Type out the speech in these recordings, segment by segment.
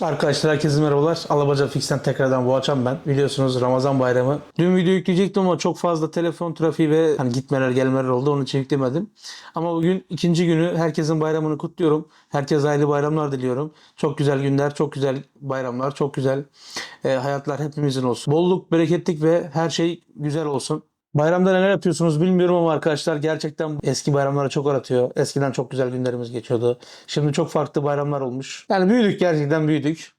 Arkadaşlar herkese merhabalar. Alabaca Fix'ten tekrardan bu akşam ben. Biliyorsunuz Ramazan bayramı. Dün video yükleyecektim ama çok fazla telefon trafiği ve hani gitmeler gelmeler oldu. Onun için yüklemedim. Ama bugün ikinci günü. Herkesin bayramını kutluyorum. Herkese hayırlı bayramlar diliyorum. Çok güzel günler, çok güzel bayramlar, çok güzel e, hayatlar hepimizin olsun. Bolluk, bereketlik ve her şey güzel olsun. Bayramda neler yapıyorsunuz bilmiyorum ama arkadaşlar gerçekten eski bayramlara çok aratıyor. Eskiden çok güzel günlerimiz geçiyordu. Şimdi çok farklı bayramlar olmuş. Yani büyüdük gerçekten büyüdük.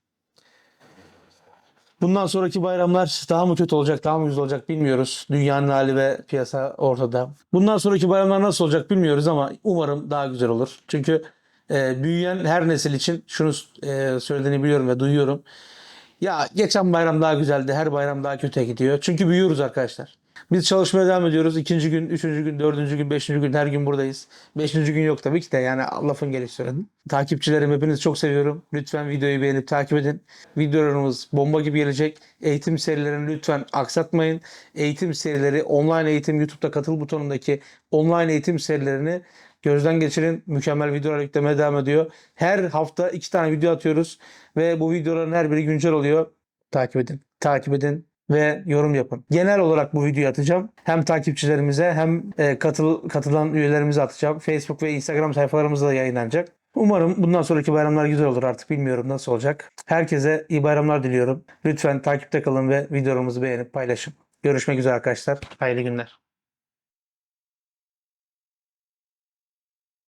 Bundan sonraki bayramlar daha mı kötü olacak, daha mı güzel olacak bilmiyoruz. Dünyanın hali ve piyasa ortada. Bundan sonraki bayramlar nasıl olacak bilmiyoruz ama umarım daha güzel olur. Çünkü e, büyüyen her nesil için şunu e, söylediğini biliyorum ve duyuyorum. Ya geçen bayram daha güzeldi, her bayram daha kötüye gidiyor. Çünkü büyüyoruz arkadaşlar. Biz çalışmaya devam ediyoruz. İkinci gün, üçüncü gün, dördüncü gün, beşinci gün her gün buradayız. Beşinci gün yok tabii ki de yani lafın gelişi söyledim. Takipçilerim hepinizi çok seviyorum. Lütfen videoyu beğenip takip edin. Videolarımız bomba gibi gelecek. Eğitim serilerini lütfen aksatmayın. Eğitim serileri, online eğitim YouTube'da katıl butonundaki online eğitim serilerini gözden geçirin. Mükemmel videolar yüklemeye devam ediyor. Her hafta iki tane video atıyoruz ve bu videoların her biri güncel oluyor. Takip edin. Takip edin ve yorum yapın. Genel olarak bu videoyu atacağım. Hem takipçilerimize hem e, katıl, katılan üyelerimize atacağım. Facebook ve Instagram sayfalarımızda da yayınlanacak. Umarım bundan sonraki bayramlar güzel olur artık bilmiyorum nasıl olacak. Herkese iyi bayramlar diliyorum. Lütfen takipte kalın ve videolarımızı beğenip paylaşın. Görüşmek üzere arkadaşlar. Hayırlı günler.